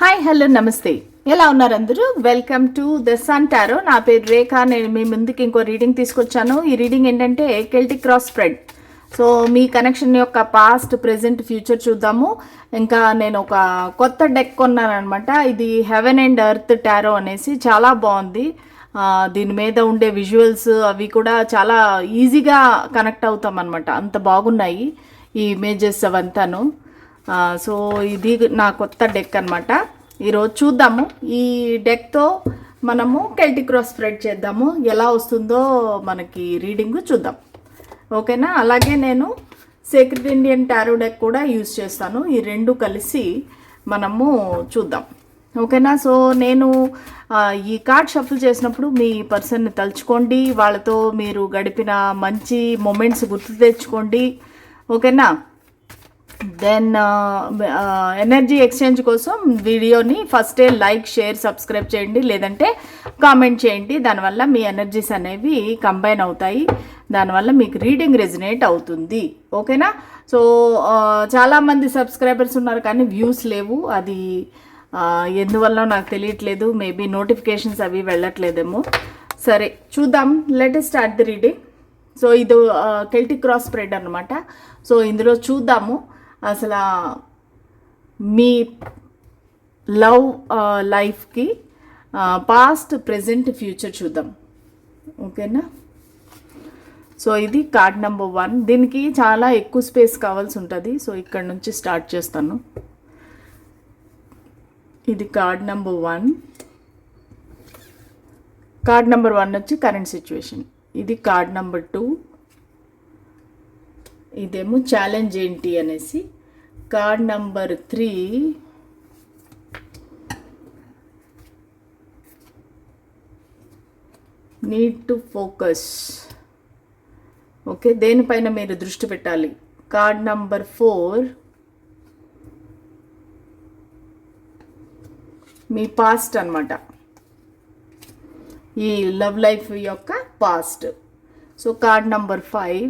Hi hello నమస్తే ఎలా ఉన్నారు అందరూ? Welcome to the sun tarot నా పేరు రేఖ. నేను మీ ముందుకి ఇంకో రీడింగ్ తీసుకొచ్చాను. ఈ రీడింగ్ ఏంటంటే కెల్టిక్ క్రాస్ స్ప్రెడ్ సో మీ కనెక్షన్ యొక్క పాస్ట్ ప్రెసెంట్ ఫ్యూచర్ చూద్దాము. ఇంకా నేను ఒక కొత్త డెక్ కొన్నాను అనమాట ఇది హెవెన్ అండ్ ఎర్త్ టారో అనేసి చాలా బాగుంది. దీని మీద ఉండే విజువల్స్ అవి కూడా చాలా ఈజీగా కనెక్ట్ అవుతాం అనమాట అంత బాగున్నాయి ఈ ఇమేజెస్ అవంతాను. సో ఇది నా కొత్త డెక్ అనమాట ఈరోజు చూద్దాము. ఈ డెక్తో మనము కెల్టిక్ క్రాస్ స్ప్రెడ్ చేద్దాము. ఎలా వస్తుందో మనకి రీడింగ్ చూద్దాం. ఓకేనా? అలాగే నేను సీక్రెట్ ఇండియన్ టారో డెక్ కూడా యూజ్ చేస్తాను. ఈ రెండు కలిసి మనము చూద్దాం. ఓకేనా? సో నేను ఈ కార్డ్ షఫుల్ చేసినప్పుడు మీ పర్సన్ని తలుచుకోండి. వాళ్ళతో మీరు గడిపిన మంచి మూమెంట్స్ గుర్తు తెచ్చుకోండి. ఓకేనా? దెన్ ఎనర్జీ ఎక్స్చేంజ్ కోసం వీడియోని ఫస్టే లైక్ షేర్ సబ్స్క్రైబ్ చేయండి. లేదంటే కామెంట్ చేయండి. దానివల్ల మీ ఎనర్జీస్ అనేవి కంబైన్ అవుతాయి. దానివల్ల మీకు రీడింగ్ రెజినేట్ అవుతుంది. ఓకేనా సో uh, చాలామంది సబ్స్క్రైబర్స్ ఉన్నారు కానీ వ్యూస్ లేవు. అది ఎందువల్ల నాకు తెలియట్లేదు. మేబీ నోటిఫికేషన్స్ అవి వెళ్ళట్లేదేమో. సరే చూద్దాం. Let start the reading so ఇది కెల్టిక్ క్రాస్ స్ప్రెడ్ అనమాట సో ఇందులో చూద్దాము. అసలు మీ లవ్ లైఫ్కి పాస్ట్ ప్రజెంట్ ఫ్యూచర్ చూద్దాం. ఓకేనా? సో ఇది కార్డ్ నెంబర్ వన్. దీనికి చాలా ఎక్కువ స్పేస్ కావాల్సి ఉంటుంది. సో ఇక్కడ నుంచి స్టార్ట్ చేస్తాను. ఇది card number one. Card number one వచ్చి కరెంట్ సిచ్యువేషన్. ఇది కార్డ్ నెంబర్ టూ. ఇదేమో ఛాలెంజ్ ఏంటి అనేసి. Card number three need to focus okay దేనిపైన మీరు దృష్టి పెట్టాలి? కార్డ్ నంబర్ ఫోర్ మీ పాస్ట్ అన్నమాట. ఈ లవ్ లైఫ్ యొక్క past so card number five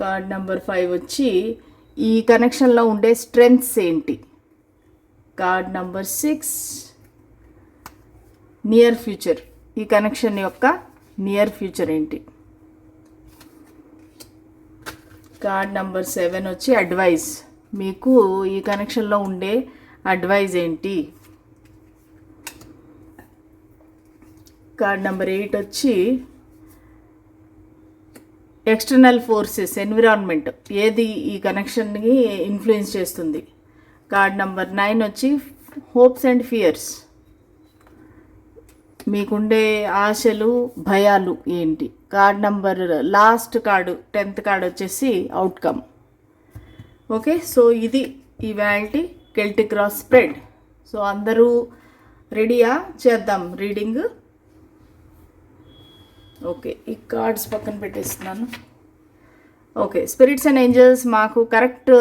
card number five వచ్చి ఈ కనెక్షన్లో ఉండే స్ట్రెంగ్స్ ఏంటి? Card number six near future. ఈ కనెక్షన్ యొక్క నియర్ ఫ్యూచర్ ఏంటి? కార్డ్ నెంబర్ సెవెన్ వచ్చి అడ్వైస్. మీకు ఈ కనెక్షన్లో ఉండే అడ్వైజ్ ఏంటి? కార్డ్ నెంబర్ ఎయిట్ వచ్చి ఎక్స్టర్నల్ ఫోర్సెస్ ఎన్విరాన్మెంట్ ఏది ఈ కనెక్షన్ని ఇన్ఫ్లుయెన్స్ చేస్తుంది? కార్డ్ నంబర్ నైన్ వచ్చి హోప్స్ అండ్ ఫియర్స్ మీకుండే ఆశలు భయాలు ఏంటి? Card number last card tenth card వచ్చేసి అవుట్కమ్ ఓకే సో ఇది ఇవాల్టి కెల్టిక్ క్రాస్ స్ప్రెడ్ సో అందరూ రెడీయా చేద్దాం రీడింగ్ ఓకే ఈ కార్డ్స్ పక్కన పెట్టేస్తున్నాను. ఓకే స్పిరిట్స్ అండ్ ఏంజల్స్ మాకు కరెక్ట్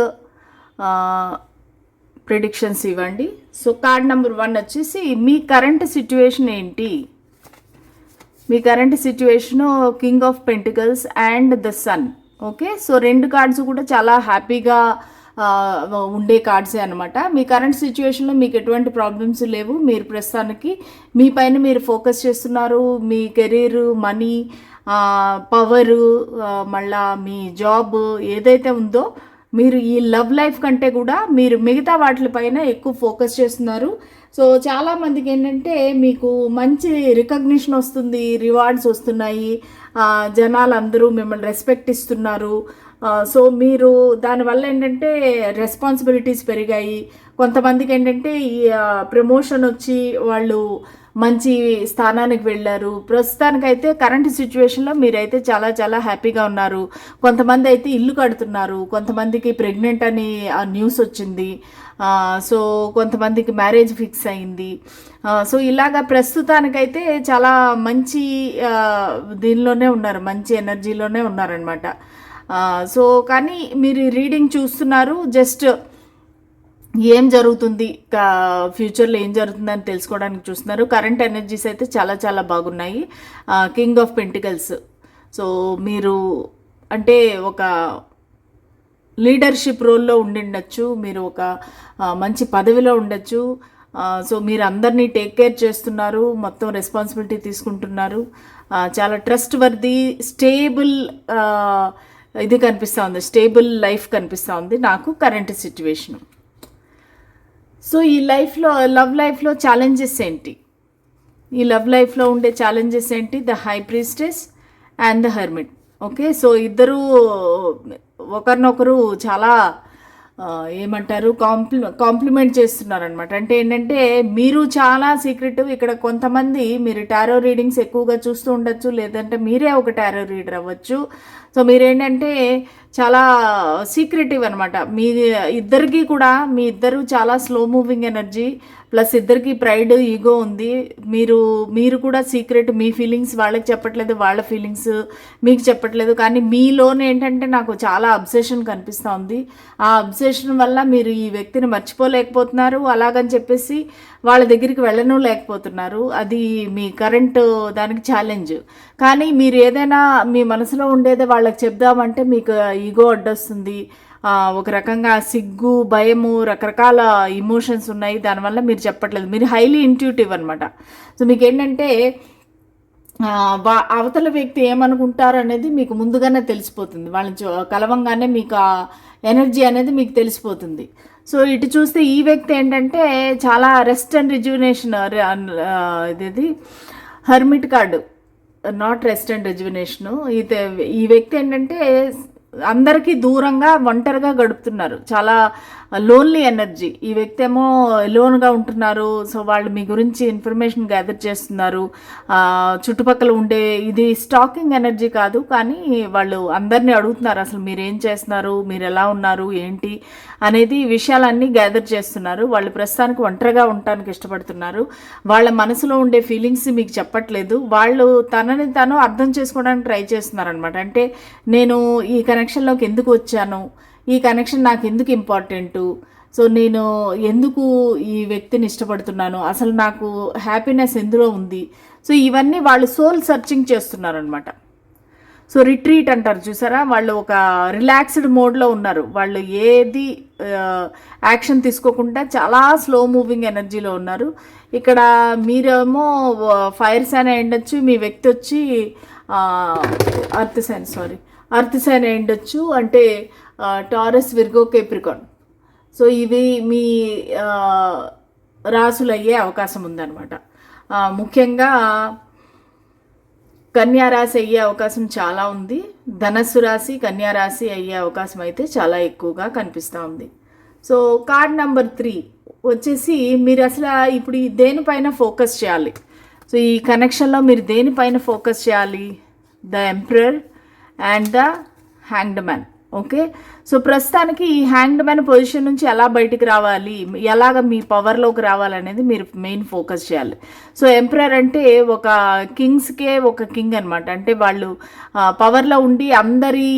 ప్రిడిక్షన్స్ ఇవ్వండి. సో కార్డ్ నెంబర్ వన్ వచ్చేసి మీ కరెంట్ సిచ్యువేషన్ ఏంటి? మీ current situation king of pentacles and the sun. Okay so రెండు కార్డ్స్ కూడా చాలా హ్యాపీగా ఉండే కార్డ్సే అనమాట మీ కరెంట్ సిచ్యువేషన్లో మీకు ఎటువంటి ప్రాబ్లమ్స్ లేవు. మీరు ప్రస్తుతానికి మీ పైన మీరు ఫోకస్ చేస్తున్నారు. మీ కెరీర్ మనీ పవరు మళ్ళా మీ జాబ్ ఏదైతే ఉందో మీరు ఈ లవ్ లైఫ్ కంటే కూడా మీరు మిగతా వాటిపైన ఎక్కువ ఫోకస్ చేస్తున్నారు. సో చాలామందికి ఏంటంటే మీకు మంచి రికగ్నిషన్ వస్తుంది రివార్డ్స్ వస్తున్నాయి. జనాలు అందరూ మిమ్మల్ని రెస్పెక్ట్ ఇస్తున్నారు. సో మీరు దానివల్ల ఏంటంటే రెస్పాన్సిబిలిటీస్ పెరిగాయి. కొంతమందికి ఏంటంటే ఈ ప్రమోషన్ వచ్చి వాళ్ళు మంచి స్థానానికి వెళ్ళారు. ప్రస్తుతానికైతే కరెంట్ సిచ్యువేషన్లో మీరైతే చాలా చాలా హ్యాపీగా ఉన్నారు. కొంతమంది అయితే ఇల్లు కడుతున్నారు. కొంతమందికి ప్రెగ్నెంట్ అని ఆ న్యూస్ వచ్చింది. సో కొంతమందికి మ్యారేజ్ ఫిక్స్ అయింది. సో ఇలాగా ప్రస్తుతానికైతే చాలా మంచి దీనిలోనే ఉన్నారు. మంచి ఎనర్జీలోనే ఉన్నారనమాట సో కానీ మీరు రీడింగ్ చూస్తున్నారు జస్ట్ ఏం జరుగుతుంది కా- ఫ్యూచర్లో ఏం జరుగుతుందని తెలుసుకోవడానికి చూస్తున్నారు. కరెంట్ ఎనర్జీస్ అయితే చాలా చాలా బాగున్నాయి. King of pentacles. సో మీరు అంటే ఒక లీడర్షిప్ రోల్లో ఉండిండొచ్చు మీరు ఒక మంచి పదవిలో ఉండొచ్చు. సో మీరు అందరినీ టేక్ కేర్ చేస్తున్నారు మొత్తం రెస్పాన్సిబిలిటీ తీసుకుంటున్నారు. చాలా ట్రస్ట్ వర్ది స్టేబుల్ ఇది కనిపిస్తూ ఉంది. స్టేబుల్ లైఫ్ కనిపిస్తూ ఉంది నాకు కరెంట్ సిచ్యువేషను. సో ఈ లైఫ్లో లవ్ లైఫ్లో ఛాలెంజెస్ ఏంటి? ఈ లవ్ లైఫ్లో ఉండే ఛాలెంజెస్ ఏంటి? The high priestess and the hermit okay so ఇద్దరు ఒకరినొకరు చాలా ఏమంటారు కాంప్లి కాంప్లిమెంట్ చేస్తున్నారనమాట అంటే ఏంటంటే మీరు చాలా సీక్రెటివ్ ఇక్కడ కొంతమంది మీరు టారో రీడింగ్స్ ఎక్కువగా చూస్తూ ఉండొచ్చు లేదంటే మీరే ఒక టారో రీడర్ అవ్వచ్చు. సో మీరేంటంటే చాలా సీక్రెటివ్ అనమాట మీ ఇద్దరికి కూడా మీ ఇద్దరు చాలా స్లో మూవింగ్ ఎనర్జీ ప్లస్ ఇద్దరికి ప్రైడ్ ఈగో ఉంది. మీరు మీరు కూడా సీక్రెట్ మీ ఫీలింగ్స్ వాళ్ళకి చెప్పట్లేదు వాళ్ళ ఫీలింగ్స్ మీకు చెప్పట్లేదు. కానీ మీలోనే ఏంటంటే నాకు చాలా అబ్సెషన్ కనిపిస్తూ ఉంది. ఆ అబ్సెషన్ వల్ల మీరు ఈ వ్యక్తిని మర్చిపోలేకపోతున్నారు. అలాగని చెప్పేసి వాళ్ళ దగ్గరికి వెళ్ళను లేకపోతున్నారు అది మీ కరెంట్ దానికి ఛాలెంజ్ కానీ మీరు ఏదైనా మీ మనసులో ఉండేదే వాళ్ళకి చెప్దామంటే మీకు ఈగో అడ్డొస్తుంది. ఒక రకంగా సిగ్గు భయము రకరకాల ఇమోషన్స్ ఉన్నాయి. దానివల్ల మీరు చెప్పట్లేదు. మీరు హైలీ ఇంట్యూటివ్ అనమాట సో మీకు ఏంటంటే వా అవతల వ్యక్తి ఏమనుకుంటారు అనేది మీకు ముందుగానే తెలిసిపోతుంది. వాళ్ళని కలవంగానే మీకు ఆ ఎనర్జీ అనేది మీకు తెలిసిపోతుంది. సో ఇటు చూస్తే ఈ వ్యక్తి ఏంటంటే చాలా రెస్ట్ అండ్ రిజ్యునేషన్ ఇదేది? Hermit card not rest and rejuvenation ఇది ఈ వ్యక్తి ఏంటంటే అందరికీ దూరంగా ఒంటరిగా గడుపుతున్నారు. చాలా లోన్లీ ఎనర్జీ ఈ వ్యక్తి ఏమో లోన్గా ఉంటున్నారు. సో వాళ్ళు మీ గురించి ఇన్ఫర్మేషన్ గ్యాదర్ చేస్తున్నారు. చుట్టుపక్కల ఉండే ఇది స్టాకింగ్ ఎనర్జీ కాదు. కానీ వాళ్ళు అందరినీ అడుగుతున్నారు. అసలు మీరు ఏం చేస్తున్నారు? మీరు ఎలా ఉన్నారు? ఏంటి? అనేది విషయాలన్నీ గ్యాదర్ చేస్తున్నారు. వాళ్ళు ప్రస్తుతానికి ఒంటరిగా ఉండటానికి ఇష్టపడుతున్నారు. వాళ్ళ మనసులో ఉండే ఫీలింగ్స్ మీకు చెప్పట్లేదు. వాళ్ళు తనని తను అర్థం చేసుకోవడానికి ట్రై చేస్తున్నారు అనమాట అంటే నేను ఈ కనెక్షన్లోకి ఎందుకు వచ్చాను? ఈ కనెక్షన్ నాకు ఎందుకు ఇంపార్టెంటు సో నేను ఎందుకు ఈ వ్యక్తిని ఇష్టపడుతున్నాను? అసలు నాకు హ్యాపీనెస్ ఎందులో ఉంది? సో ఇవన్నీ వాళ్ళు సోల్ సర్చింగ్ చేస్తున్నారనమాట సో రిట్రీట్ అంటారు చూసారా? వాళ్ళు ఒక రిలాక్స్డ్ మోడ్లో ఉన్నారు. వాళ్ళు ఏది యాక్షన్ తీసుకోకుండా చాలా స్లో మూవింగ్ ఎనర్జీలో ఉన్నారు. ఇక్కడ మీరేమో ఫైర్ సైన్ అయ్యిండొచ్చు మీ వ్యక్తి వచ్చి earth sign sorry earth sign అయ్యిండొచ్చు అంటే టారస్ విర్గో కేప్రికాన్. సో ఇవి మీ ఆ, రాసులు అయ్యే అవకాశం ఉందన్నమాట. ముఖ్యంగా కన్యా రాశి అయ్యే అవకాశం చాలా ఉంది. ధనస్సు రాశి కన్యారాశి అయ్యే అవకాశం అయితే చాలా ఎక్కువగా కనిపిస్తూ ఉంది. సో కార్డ్ నెంబర్ త్రీ వచ్చేసి మీరు అసలు ఇప్పుడు ఈ దేనిపైన ఫోకస్ చేయాలి? సో ఈ కనెక్షన్లో మీరు దేనిపైన ఫోకస్ చేయాలి? The emperor and the hanged man okay? So ప్రస్తుతానికి ఈ హ్యాంగ్డ్ మ్యాన్ పొజిషన్ నుంచి ఎలా బయటికి రావాలి? ఎలాగ మీ పవర్లోకి రావాలనేది మీరు మెయిన్ ఫోకస్ చేయాలి. సో ఎంప్రయర్ అంటే ఒక కింగ్స్కే ఒక కింగ్ అనమాట అంటే వాళ్ళు పవర్లో ఉండి అందరి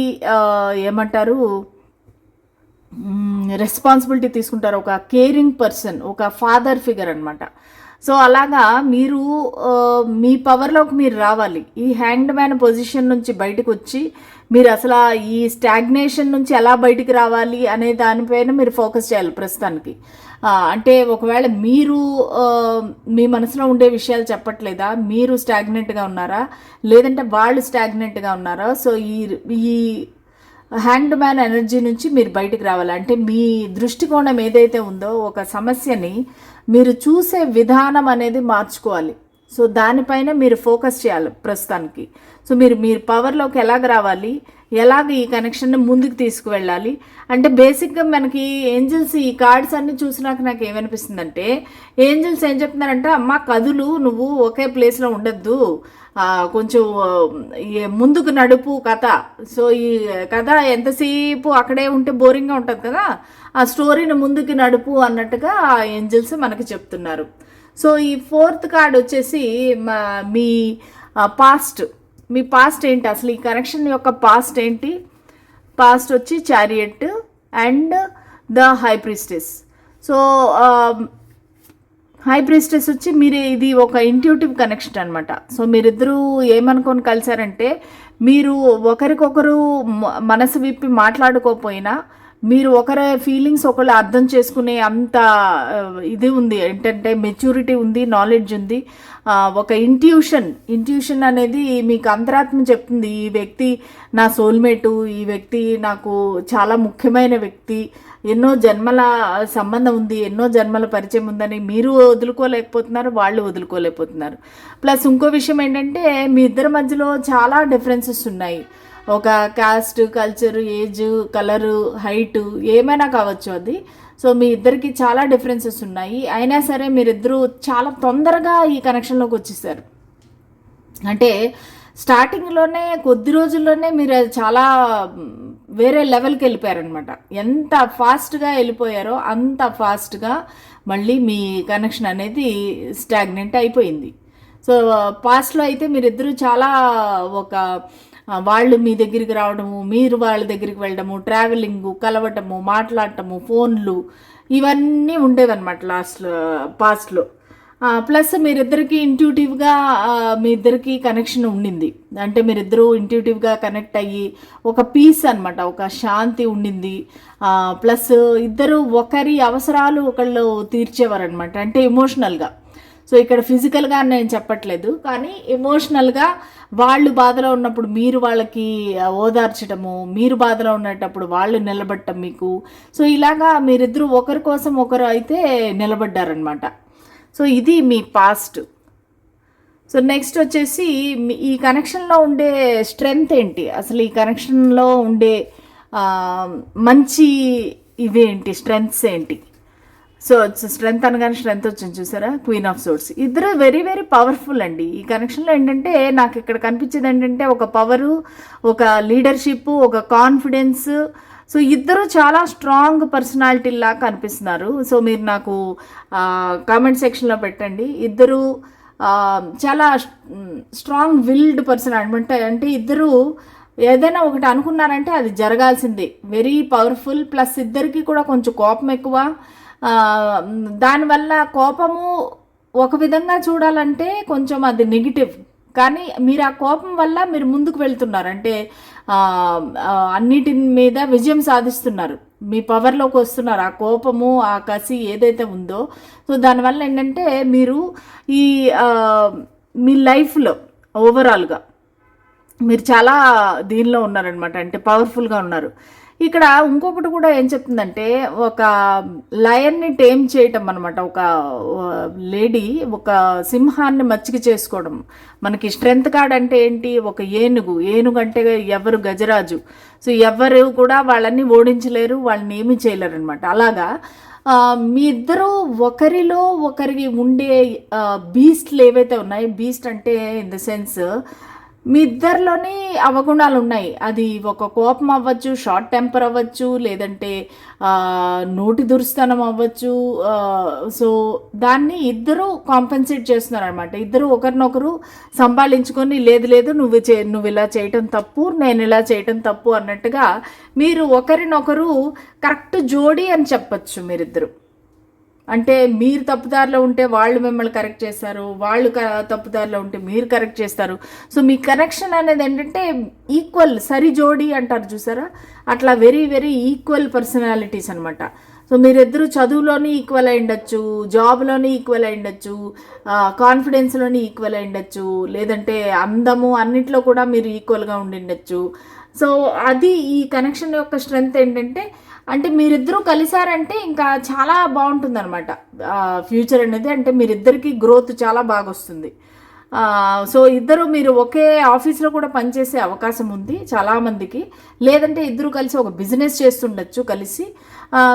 ఏమంటారు రెస్పాన్సిబిలిటీ తీసుకుంటారు. ఒక కేరింగ్ పర్సన్ ఒక ఫాదర్ ఫిగర్ అనమాట సో అలాగా మీరు మీ పవర్లోకి మీరు రావాలి. ఈ హ్యాండ్ మ్యాన్ పొజిషన్ నుంచి బయటకు వచ్చి మీరు అసలు ఈ స్టాగ్నేషన్ నుంచి ఎలా బయటికి రావాలి అనే దానిపైన మీరు ఫోకస్ చేయాలి ప్రస్తుతానికి. అంటే ఒకవేళ మీరు మీ మనసులో ఉండే విషయాలు చెప్పట్లేదా? మీరు స్టాగ్నెంట్గా ఉన్నారా? లేదంటే వాళ్ళు స్టాగ్నెంట్గా ఉన్నారా? సో ఈ ఈ హ్యాండ్ మ్యాన్ ఎనర్జీ నుంచి మీరు బయటికి రావాలి. అంటే మీ దృష్టికోణం ఏదైతే ఉందో ఒక సమస్యని మీరు చూసే విధానం అనేది మార్చుకోవాలి. సో దానిపైన మీరు ఫోకస్ చేయాలి ప్రస్తుతానికి. సో మీరు మీరు పవర్లోకి ఎలాగ రావాలి? ఎలాగ ఈ కనెక్షన్ని ముందుకు తీసుకువెళ్ళాలి? అంటే బేసిక్గా మనకి ఏంజల్స్ ఈ కార్డ్స్ అన్ని చూసినాక నాకు ఏమనిపిస్తుందంటే ఏంజల్స్ ఏం చెప్తున్నారంటే అమ్మ కదులు నువ్వు ఒకే ప్లేస్లో ఉండొద్దు. కొంచెం ఈ ముందుకు నడుపు కథ. సో ఈ కథ ఎంతసేపు అక్కడే ఉంటే బోరింగ్గా ఉంటుంది కదా ఆ స్టోరీని ముందుకు నడుపు అన్నట్టుగా ఆ ఏంజల్స్ మనకు చెప్తున్నారు. సో ఈ ఫోర్త్ కార్డ్ వచ్చేసి మా- మీ పాస్ట్. మీ పాస్ట్ ఏంటి? అసలు ఈ కనెక్షన్ యొక్క పాస్ట్ ఏంటి? పాస్ట్ వచ్చి chariot and the high priestess so high priestess వచ్చి మీరు ఇది ఒక ఇంట్యూటివ్ కనెక్షన్ అనమాట సో మీరిద్దరూ ఏమనుకొని కలిశారంటే మీరు ఒకరికొకరు మనసు విప్పి మాట్లాడుకోపోయినా మీరు ఒకరి ఫీలింగ్స్ ఒకళ్ళు అర్థం చేసుకునే అంత ఇది ఉంది. ఏంటంటే మెచ్యూరిటీ ఉంది నాలెడ్జ్ ఉంది. ఒక ఇంట్యూషన్ ఇంట్యూషన్ అనేది మీకు అంతరాత్మ చెప్తుంది. ఈ వ్యక్తి నా సోల్మేటు ఈ వ్యక్తి నాకు చాలా ముఖ్యమైన వ్యక్తి. ఎన్నో జన్మల సంబంధం ఉంది ఎన్నో జన్మల పరిచయం ఉందని మీరు వదులుకోలేకపోతున్నారు వాళ్ళు వదులుకోలేకపోతున్నారు. ప్లస్ ఇంకో విషయం ఏంటంటే మీ ఇద్దరి మధ్యలో చాలా డిఫరెన్సెస్ ఉన్నాయి. ఒక caste culture age colour height ఏమైనా కావచ్చు అది. సో మీ ఇద్దరికి చాలా డిఫరెన్సెస్ ఉన్నాయి. అయినా సరే మీరిద్దరూ చాలా తొందరగా ఈ కనెక్షన్లోకి వచ్చేసారు. అంటే స్టార్టింగ్లోనే కొద్ది రోజుల్లోనే మీరు చాలా వేరే లెవెల్కి వెళ్ళిపోయారనమాట ఎంత ఫాస్ట్గా వెళ్ళిపోయారో అంత ఫాస్ట్గా మళ్ళీ మీ కనెక్షన్ అనేది స్టాగ్నెంట్ అయిపోయింది. సో పాస్ట్లో అయితే మీరిద్దరూ చాలా ఒక వాళ్ళు మీ దగ్గరికి రావడము మీరు వాళ్ళ దగ్గరికి వెళ్ళడము ట్రావెలింగ్ కలవటము మాట్లాడటము ఫోన్లు ఇవన్నీ ఉండేవన్నమాట లాస్ట్లో పాస్ట్లో ప్లస్ మీరిద్దరికి ఇంట్యూటివ్గా మీ ఇద్దరికి కనెక్షన్ ఉండింది. అంటే మీరిద్దరూ ఇంట్యూటివ్గా కనెక్ట్ అయ్యి ఒక పీస్ అన్నమాట ఒక శాంతి ఉండింది. ప్లస్ ఇద్దరు ఒకరి అవసరాలు ఒకళ్ళు తీర్చేవారనమాట అంటే ఎమోషనల్గా సో ఇక్కడ ఫిజికల్గా నేను చెప్పట్లేదు కానీ ఎమోషనల్గా వాళ్ళు బాధలో ఉన్నప్పుడు మీరు వాళ్ళకి ఓదార్చడము మీరు బాధలో ఉన్నప్పుడు వాళ్ళు నిలబడటం మీకు. సో ఇలాగా మీరిద్దరూ ఒకరి కోసం ఒకరు అయితే నిలబడ్డారనమాట సో ఇది మీ పాస్ట్ సో నెక్స్ట్ వచ్చేసి మీ- ఈ కనెక్షన్లో ఉండే స్ట్రెంగ్త్ ఏంటి? అసలు ఈ కనెక్షన్లో ఉండే మంచి ఇవేంటి? స్ట్రెంగ్త్స్ ఏంటి? సో స్ట్రెంత్ అనగానే స్ట్రెంత్ వచ్చింది చూసారా? క్వీన్ ఆఫ్ సోర్స్ ఇద్దరు వెరీ వెరీ పవర్ఫుల్ అండి. ఈ కనెక్షన్లో ఏంటంటే నాకు ఇక్కడ కనిపించేది ఏంటంటే ఒక పవరు ఒక లీడర్షిప్ ఒక కాన్ఫిడెన్స్ సో ఇద్దరు చాలా స్ట్రాంగ్ పర్సనాలిటీలా కనిపిస్తున్నారు. సో మీరు నాకు కామెంట్ సెక్షన్లో పెట్టండి. ఇద్దరు చాలా స్ట్రాంగ్ విల్డ్ పర్సన్ అనమాట అంటే ఇద్దరు ఏదైనా ఒకటి అనుకున్నారంటే అది జరగాల్సిందే. వెరీ పవర్ఫుల్ ప్లస్ ఇద్దరికి కూడా కొంచెం కోపం ఎక్కువ. దానివల్ల కోపము ఒక విధంగా చూడాలంటే కొంచెం అది నెగిటివ్ కానీ మీరు ఆ కోపం వల్ల మీరు ముందుకు వెళ్తున్నారు. అంటే అన్నిటి మీద విజయం సాధిస్తున్నారు. మీ పవర్లోకి వస్తున్నారు. ఆ కోపము ఆ కసి ఏదైతే ఉందో. సో దానివల్ల ఏంటంటే మీరు ఈ మీ లైఫ్లో ఓవరాల్గా మీరు చాలా దీనిలో ఉన్నారనమాట అంటే పవర్ఫుల్గా ఉన్నారు. ఇక్కడ ఇంకొకటి కూడా ఏం చెప్తుందంటే ఒక లయన్ని టేమ్ చేయటం అనమాట ఒక లేడీ ఒక సింహాన్ని మచ్చిక చేసుకోవడం. మనకి స్ట్రెంత్ కార్డ్ అంటే ఏంటి? ఒక ఏనుగు. ఏనుగు అంటే ఎవరు? గజరాజు. సో ఎవరు కూడా వాళ్ళని ఓడించలేరు వాళ్ళని ఏమీ చేయలేరు అనమాట అలాగా మీ ఇద్దరు ఒకరిలో ఒకరికి ఉండే బీస్ట్లు ఏవైతే ఉన్నాయి బీస్ట్ అంటే ఇన్ ద సెన్స్ మీ ఇద్దరిలోని అవగుణాలు ఉన్నాయి అది ఒక కోపం అవ్వచ్చు షార్ట్ టెంపర్ అవ్వచ్చు లేదంటే నోటి దుర్స్థనం అవ్వచ్చు సో దాన్ని ఇద్దరు కాంపెన్సేట్ చేస్తున్నారు అనమాట ఇద్దరు ఒకరినొకరు సంభాళించుకొని లేదు లేదు నువ్వు చే నువ్వు ఇలా చేయటం తప్పు నేను ఇలా చేయటం తప్పు అన్నట్టుగా మీరు ఒకరినొకరు కరెక్ట్ జోడీ అని చెప్పచ్చు మీరిద్దరు. అంటే మీరు తప్పుదారిలో ఉంటే వాళ్ళు మిమ్మల్ని కరెక్ట్ చేస్తారు వాళ్ళు తప్పుదారిలో ఉంటే మీరు కరెక్ట్ చేస్తారు. సో మీ కనెక్షన్ అనేది ఏంటంటే ఈక్వల్ సరి జోడి అంటారు చూసారా? అట్లా వెరీ వెరీ ఈక్వల్ పర్సనాలిటీస్ అనమాట సో మీరిద్దరు చదువులోని ఈక్వల్ అయి ఉండొచ్చు జాబ్లోని ఈక్వల్ అయి ఉండొచ్చు కాన్ఫిడెన్స్లోని ఈక్వల్ అయి ఉండొచ్చు లేదంటే అందము అన్నిట్లో కూడా మీరు ఈక్వల్గా ఉండి ఉండొచ్చు. సో అది ఈ కనెక్షన్ యొక్క స్ట్రెంగ్త్ ఏంటంటే అంటే మీరిద్దరూ కలిసారంటే ఇంకా చాలా బాగుంటుంది అనమాట ఫ్యూచర్ అనేది అంటే మీరిద్దరికి గ్రోత్ చాలా బాగా వస్తుంది సో ఇద్దరు మీరు ఒకే ఆఫీస్లో కూడా పనిచేసే అవకాశం ఉంది చాలామందికి లేదంటే ఇద్దరు కలిసి ఒక బిజినెస్ చేస్తుండొచ్చు కలిసి.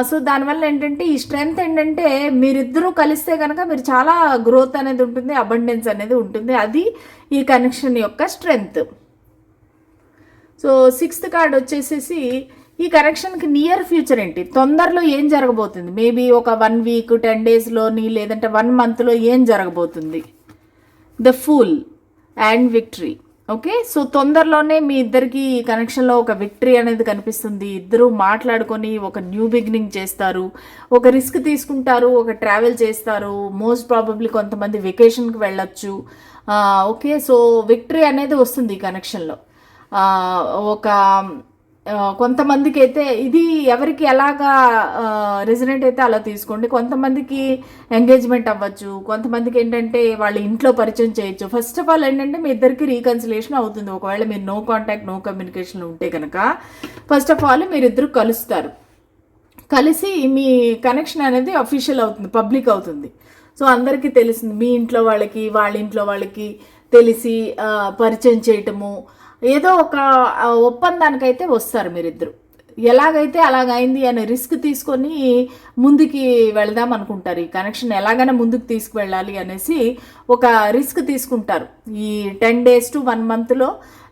సో దానివల్ల ఏంటంటే ఈ స్ట్రెంగ్త్ ఏంటంటే మీరిద్దరూ కలిస్తే కనుక మీరు చాలా గ్రోత్ అనేది ఉంటుంది అబండెన్స్ అనేది ఉంటుంది. అది ఈ కనెక్షన్ యొక్క స్ట్రెంగ్త్ సో సిక్స్త్ కార్డ్ వచ్చేసేసి ఈ కరెక్షన్కి నియర్ ఫ్యూచర్ ఏంటి? తొందరలో ఏం జరగబోతుంది? మేబీ ఒక వన్ వీక్ టెన్ డేస్లోని లేదంటే వన్ మంత్లో ఏం జరగబోతుంది? The fool and victory. Okay? So తొందరలోనే మీ ఇద్దరికి కనెక్షన్లో ఒక విక్టరీ అనేది కనిపిస్తుంది. ఇద్దరు మాట్లాడుకొని ఒక న్యూ బిగినింగ్ చేస్తారు. ఒక రిస్క్ తీసుకుంటారు ఒక ట్రావెల్ చేస్తారు. మోస్ట్ ప్రాబబ్లీ కొంతమంది వెకేషన్కి వెళ్ళొచ్చు. ఓకే? సో విక్టరీ అనేది వస్తుంది ఈ కనెక్షన్లో. ఒక కొంతమందికి అయితే ఇది ఎవరికి ఎలాగా రెసిడెంట్ అయితే అలా తీసుకోండి. కొంతమందికి ఎంగేజ్మెంట్ అవ్వచ్చు. కొంతమందికి ఏంటంటే వాళ్ళ ఇంట్లో పరిచయం చేయొచ్చు. ఫస్ట్ ఆఫ్ ఆల్ ఏంటంటే మీ ఇద్దరికి రీకన్సిలేషన్ అవుతుంది. ఒకవేళ మీరు నో కాంటాక్ట్ నో కమ్యూనికేషన్ ఉంటే కనుక ఫస్ట్ ఆఫ్ ఆల్ మీరు ఇద్దరు కలుస్తారు. కలిసి మీ కనెక్షన్ అనేది అఫీషియల్ అవుతుంది పబ్లిక్ అవుతుంది. సో అందరికీ తెలిసింది మీ ఇంట్లో వాళ్ళకి వాళ్ళ ఇంట్లో వాళ్ళకి తెలిసి పరిచయం చేయటము ఏదో ఒక ఒప్పందానికైతే వస్తారు మీరిద్దరు. ఎలాగైతే అలాగైంది అనే రిస్క్ తీసుకొని ముందుకి వెళదాం అనుకుంటారు. ఈ కనెక్షన్ ఎలాగైనా ముందుకు తీసుకువెళ్ళాలి అనేసి ఒక రిస్క్ తీసుకుంటారు. ఈ టెన్ డేస్ టు వన్ మంత్లో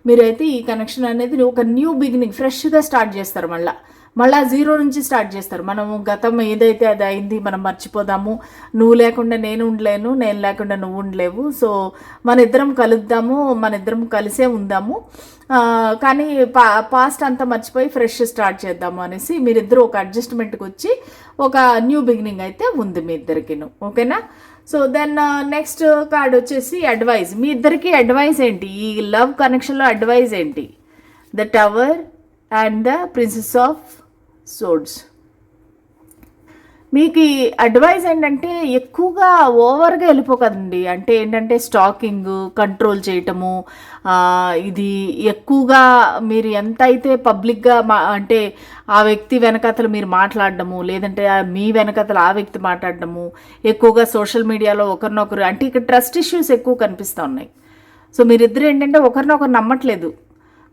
మీరైతే ఈ కనెక్షన్ అనేది ఒక న్యూ బిగినింగ్ ఫ్రెష్గా స్టార్ట్ చేస్తారు మళ్ళీ. మళ్ళీ జీరో నుంచి స్టార్ట్ చేస్తారు. మనము గతం ఏదైతే అది అయింది మనం మర్చిపోదాము. నువ్వు లేకుండా నేను ఉండలేను నేను లేకుండా నువ్వు ఉండలేవు. సో మన ఇద్దరం కలుద్దాము మన ఇద్దరం కలిసే ఉందాము. కానీ పా పాస్ట్ అంతా మర్చిపోయి ఫ్రెష్ స్టార్ట్ చేద్దాము అనేసి మీరిద్దరూ ఒక అడ్జస్ట్మెంట్కి వచ్చి ఒక న్యూ బిగినింగ్ అయితే ఉంది మీ ఇద్దరికిను. ఓకేనా? సో దెన్ నెక్స్ట్ కార్డ్ వచ్చేసి అడ్వైజ్. మీ ఇద్దరికి అడ్వైజ్ ఏంటి? ఈ లవ్ కనెక్షన్లో అడ్వైజ్ ఏంటి? The tower and the princess of swords మీకు ఈ అడ్వైజ్ ఏంటంటే ఎక్కువగా ఓవర్గా వెళ్ళిపోకదండి. అంటే ఏంటంటే స్టాకింగ్ కంట్రోల్ చేయటము ఇది ఎక్కువగా మీరు ఎంత అయితే పబ్లిక్గా మా అంటే ఆ వ్యక్తి వెనకతలు మీరు మాట్లాడడము లేదంటే మీ వెనకతలు ఆ వ్యక్తి మాట్లాడడము ఎక్కువగా సోషల్ మీడియాలో ఒకరినొకరు అంటే ఇక్కడ ట్రస్ట్ ఇష్యూస్ ఎక్కువ కనిపిస్తూ ఉన్నాయి. సో మీరిద్దరు ఏంటంటే ఒకరినొకరు నమ్మట్లేదు.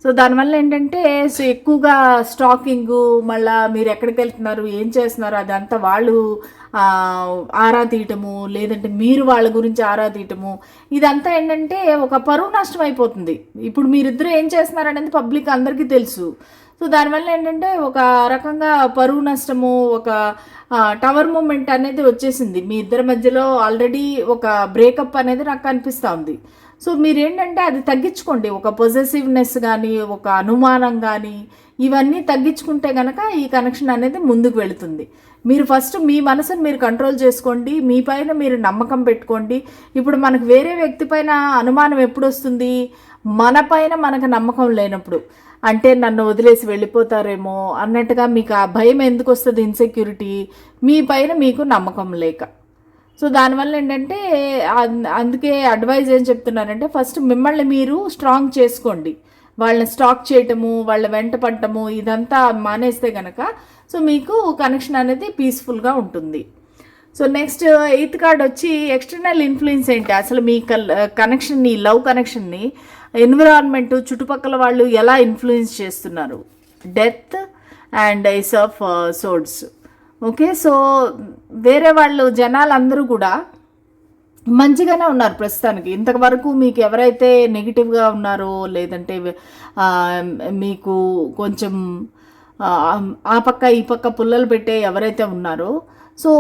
సో దానివల్ల ఏంటంటే సో ఎక్కువగా స్టాకింగ్ మళ్ళా మీరు ఎక్కడికి వెళ్తున్నారు ఏం చేస్తున్నారు అదంతా వాళ్ళు ఆరా తీయటము లేదంటే మీరు వాళ్ళ గురించి ఆరా తీయటము ఇదంతా ఏంటంటే ఒక పరువు నష్టం అయిపోతుంది. ఇప్పుడు మీరిద్దరు ఏం చేస్తున్నారు అనేది పబ్లిక్ అందరికీ తెలుసు. సో దానివల్ల ఏంటంటే ఒక రకంగా పరువు నష్టము ఒక టవర్ మూమెంట్ అనేది వచ్చేసింది. మీ ఇద్దరి మధ్యలో ఆల్రెడీ ఒక బ్రేకప్ అనేది నాకు కనిపిస్తూ ఉంది. సో మీరు ఏంటంటే అది తగ్గించుకోండి. ఒక పొజెసివ్నెస్ కానీ ఒక అనుమానం కానీ ఇవన్నీ తగ్గించుకుంటే కనుక ఈ కనెక్షన్ అనేది ముందుకు వెళుతుంది. మీరు ఫస్ట్ మీ మనసుని మీరు కంట్రోల్ చేసుకోండి. మీ పైన మీరు నమ్మకం పెట్టుకోండి. ఇప్పుడు మనకు వేరే వ్యక్తి పైన అనుమానం ఎప్పుడు వస్తుంది మన పైన మనకు నమ్మకం లేనప్పుడు. అంటే నన్ను వదిలేసి వెళ్ళిపోతారేమో అన్నట్టుగా మీకు ఆ భయం ఎందుకు వస్తుంది ఇన్సెక్యూరిటీ మీ పైన మీకు నమ్మకం లేక. సో దానివల్ల ఏంటంటే అన్- అందుకే అడ్వైజ్ ఏం చెప్తున్నారంటే ఫస్ట్ మిమ్మల్ని మీరు స్ట్రాంగ్ చేసుకోండి. వాళ్ళని స్టాక్ చేయటము వాళ్ళ వెంట పడటము ఇదంతా మానేస్తే కనుక సో మీకు కనెక్షన్ అనేది పీస్ఫుల్గా ఉంటుంది. సో నెక్స్ట్ ఎయిత్ కార్డ్ వచ్చి ఎక్స్టర్నల్ ఇన్ఫ్లుయెన్స్ ఏంటి? అసలు మీ కనెక్షన్ని లవ్ కనెక్షన్ని ఎన్విరాన్మెంట్ చుట్టుపక్కల వాళ్ళు ఎలా ఇన్ఫ్లుయెన్స్ చేస్తున్నారు? Death and ice of swords okay? So వేరే వాళ్ళు జనాలందరూ కూడా మంచిగానే ఉన్నారు ప్రస్తుతానికి. ఇంతవరకు మీకు ఎవరైతే నెగిటివ్గా ఉన్నారో లేదంటే మీకు కొంచెం ఆ, పక్క ఈ పక్క పుల్లలు పెట్టే ఎవరైతే ఉన్నారో సో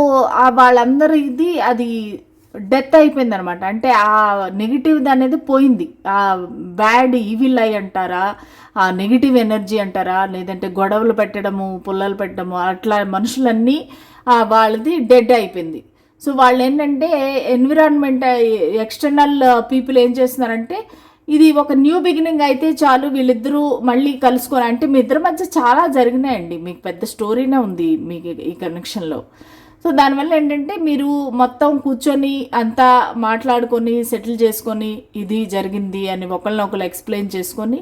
వాళ్ళందరిది అది డెత్ అయిపోయింది అనమాట అంటే ఆ నెగిటివ్ అనేది పోయింది. ఆ బ్యాడ్ ఈవిల్ అయి అంటారా ఆ నెగిటివ్ ఎనర్జీ అంటారా లేదంటే గొడవలు పెట్టడము పుల్లలు పెట్టడము అట్లా మనుషులన్నీ వాళ్ళది డెడ్ అయిపోయింది. సో వాళ్ళు ఏంటంటే ఎన్విరాన్మెంట్ ఎక్స్టర్నల్ పీపుల్ ఏం చేస్తున్నారంటే ఇది ఒక న్యూ బిగినింగ్ అయితే చాలు వీళ్ళిద్దరూ మళ్ళీ కలుసుకొని అంటే మీ ఇద్దరి మధ్య చాలా జరిగినాయండి. మీకు పెద్ద స్టోరీనే ఉంది మీకు ఈ కనెక్షన్లో. సో దానివల్ల ఏంటంటే మీరు మొత్తం కూర్చొని అంతా మాట్లాడుకొని సెటిల్ చేసుకొని ఇది జరిగింది అని ఒకరినొకరు ఎక్స్ప్లెయిన్ చేసుకొని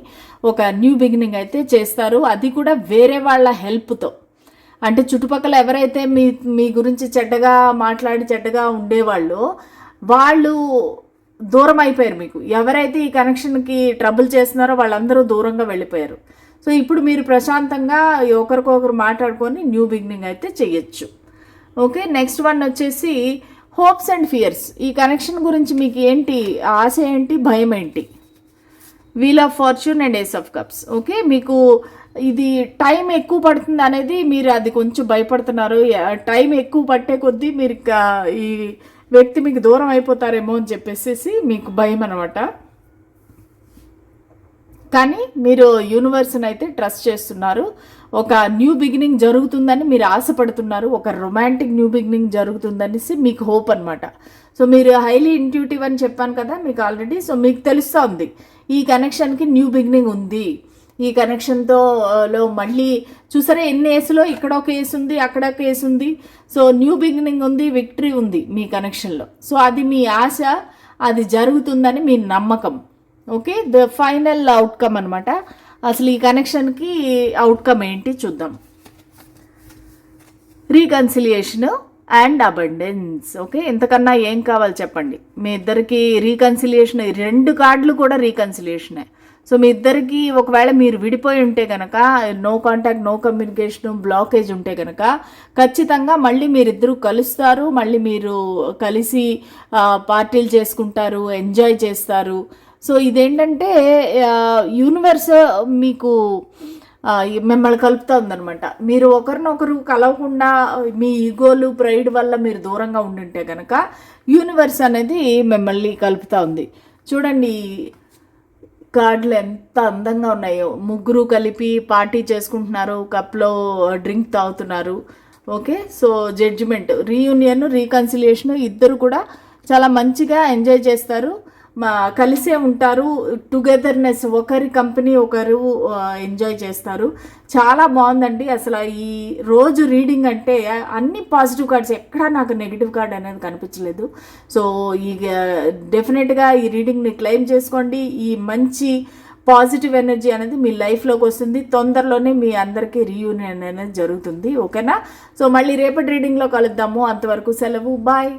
ఒక న్యూ బిగినింగ్ అయితే చేస్తారు. అది కూడా వేరే వాళ్ళ హెల్ప్తో. అంటే చుట్టుపక్కల ఎవరైతే మీ మీ గురించి చెడ్డగా మాట్లాడి చెడ్డగా ఉండేవాళ్ళు వాళ్ళు దూరం అయిపోయారు మీకు. ఎవరైతే ఈ కనెక్షన్కి ట్రబుల్ చేస్తున్నారో వాళ్ళందరూ దూరంగా వెళ్ళిపోయారు. సో ఇప్పుడు మీరు ప్రశాంతంగా ఒకరికొకరు మాట్లాడుకొని న్యూ బిగినింగ్ అయితే చేయొచ్చు ఓకే నెక్స్ట్ వన్ వచ్చేసి హోప్స్ అండ్ ఫియర్స్ ఈ కనెక్షన్ గురించి మీకు ఏంటి ఆశ ఏంటి భయం ఏంటి? Wheel of fortune and ace of cups okay మీకు ఇది టైం ఎక్కువ పడుతుంది అనేది మీరు అది కొంచెం భయపడుతున్నారు. టైం ఎక్కువ పట్టే కొద్దీ మీరు ఈ వ్యక్తి మీకు దూరం అయిపోతారేమో అని చెప్పేసి మీకు భయం అనమాట కానీ మీరు యూనివర్స్ని అయితే ట్రస్ట్ చేస్తున్నారు. ఒక న్యూ బిగినింగ్ జరుగుతుందని మీరు ఆశపడుతున్నారు ఒక రొమాంటిక్ న్యూ బిగినింగ్ జరుగుతుందనేసి మీకు హోప్ అనమాట సో మీరు హైలీ ఇంట్యూటివ్ అని చెప్పాను కదా మీకు ఆల్రెడీ సో మీకు తెలుస్తూ ఉంది. ఈ కనెక్షన్కి న్యూ బిగినింగ్ ఉంది. ఈ కనెక్షన్తో లో మళ్ళీ చూసారా ఎన్ని ఏసులో? ఇక్కడ ఒక ఏసు ఉంది అక్కడ ఒక ఏసు ఉంది. సో న్యూ బిగినింగ్ ఉంది విక్టరీ ఉంది మీ కనెక్షన్లో. సో అది మీ ఆశ అది జరుగుతుందని మీ నమ్మకం. ఓకే? ద ఫైనల్ అవుట్కమ్ అనమాట అసలు ఈ కనెక్షన్కి అవుట్కమ్ ఏంటి చూద్దాం. రీకన్సిలియేషన్ అండ్ అబండెన్స్ ఓకే ఎంతకన్నా ఏం కావాలి చెప్పండి. మీ ఇద్దరికి రీకన్సిలియేషన్ రెండు కార్డులు కూడా రీకన్సిలియేషనే సో మీ ఇద్దరికి ఒకవేళ మీరు విడిపోయి ఉంటే కనుక no contact no communication blockage ఉంటే కనుక ఖచ్చితంగా మళ్ళీ మీరిద్దరూ కలుస్తారు. మళ్ళీ మీరు కలిసి పార్టీలు చేసుకుంటారు ఎంజాయ్ చేస్తారు. సో ఇదేంటంటే యూనివర్స్ మీకు మిమ్మల్ని కలుపుతా ఉందనమాట మీరు ఒకరినొకరు కలవకుండా మీ ఈగోలు ప్రైడ్ వల్ల మీరు దూరంగా ఉండింటే కనుక యూనివర్స్ అనేది మిమ్మల్ని కలుపుతా ఉంది చూడండి కార్డులు ఎంత అందంగా ఉన్నాయో. ముగ్గురు కలిపి పార్టీ చేసుకుంటున్నారు కప్లో డ్రింక్ తాగుతున్నారు. Okay? So judgement reunion reconciliation ఇద్దరు కూడా చాలా మంచిగా ఎంజాయ్ చేస్తారు. కలిసే ఉంటారు. టుగెదర్నెస్ ఒకరి కంపెనీ ఒకరు ఎంజాయ్ చేస్తారు. చాలా బాగుందండి. అసలు ఈ రోజు రీడింగ్ అంటే అన్ని పాజిటివ్ కార్డ్స్ ఎక్కడా నాకు నెగిటివ్ కార్డ్ అనేది కనిపించలేదు. సో ఈ డెఫినెట్గా ఈ రీడింగ్ని క్లెయిమ్ చేసుకోండి. ఈ మంచి పాజిటివ్ ఎనర్జీ అనేది మీ లైఫ్లోకి వస్తుంది. తొందరలోనే మీ అందరికీ రీయూనియన్ అనేది జరుగుతుంది. ఓకేనా సో మళ్ళీ రేపటి రీడింగ్లో కలుద్దాము. అంతవరకు సెలవు. బాయ్